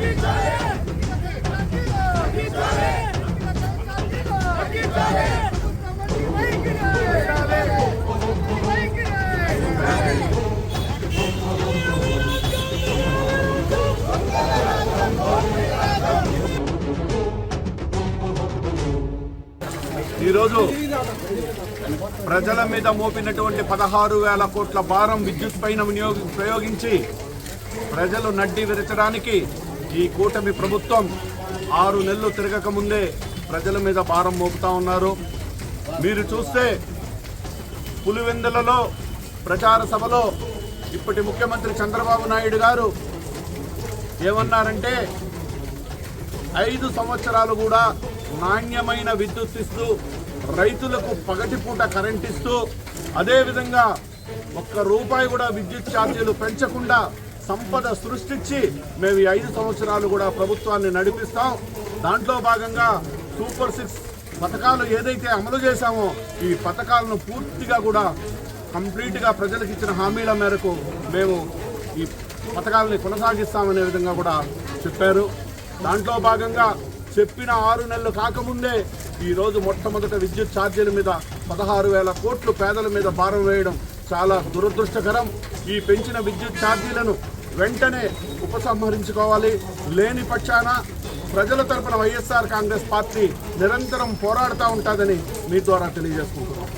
Israel! ఈరోజు ప్రజల మీద మోపినటువంటి పదహారు వేల కోట్ల భారం విద్యుత్ పైన వినియోగి ప్రయోగించి ప్రజలు నడ్డి విరచడానికి ఈ కూటమి ప్రభుత్వం ఆరు నెలలు తిరగక ముందే ప్రజల మీద భారం మోపుతా ఉన్నారు. మీరు చూస్తే పులివెందులలో ప్రచార సభలో ఇప్పటి ముఖ్యమంత్రి చంద్రబాబు నాయుడు గారు ఏమన్నారంటే ఐదు సంవత్సరాలు కూడా నాణ్యమైన విద్యుత్ ఇస్తూ రైతులకు పగటిపూట కరెంట్ ఇస్తూ అదేవిధంగా ఒక్క రూపాయి కూడా విద్యుత్ ఛార్జీలు పెంచకుండా సంపద సృష్టించి మేము ఈ ఐదు సంవత్సరాలు కూడా ప్రభుత్వాన్ని నడిపిస్తాం. దాంట్లో భాగంగా సూపర్ సిక్స్ పథకాలు ఏదైతే అమలు చేశామో ఈ పథకాలను పూర్తిగా కూడా కంప్లీట్గా ప్రజలకు ఇచ్చిన హామీల మేరకు మేము ఈ పథకాలని కొనసాగిస్తామనే విధంగా కూడా చెప్పారు. దాంట్లో భాగంగా చెప్పిన ఆరు నెలలు కాకముందే ఈరోజు మొట్టమొదట విద్యుత్ ఛార్జీల మీద పదహారు వేల కోట్లు పేదల మీద భారం వేయడం చాలా దురదృష్టకరం. ఈ పెంచిన విద్యుత్ ఛార్జీలను వెంటనే ఉపసంహరించుకోవాలి. లేని పక్షాన ప్రజల తరపున వైఎస్ఆర్ కాంగ్రెస్ పార్టీ నిరంతరం పోరాడుతూ ఉంటుందని మీ ద్వారా తెలియజేసుకుంటున్నాం.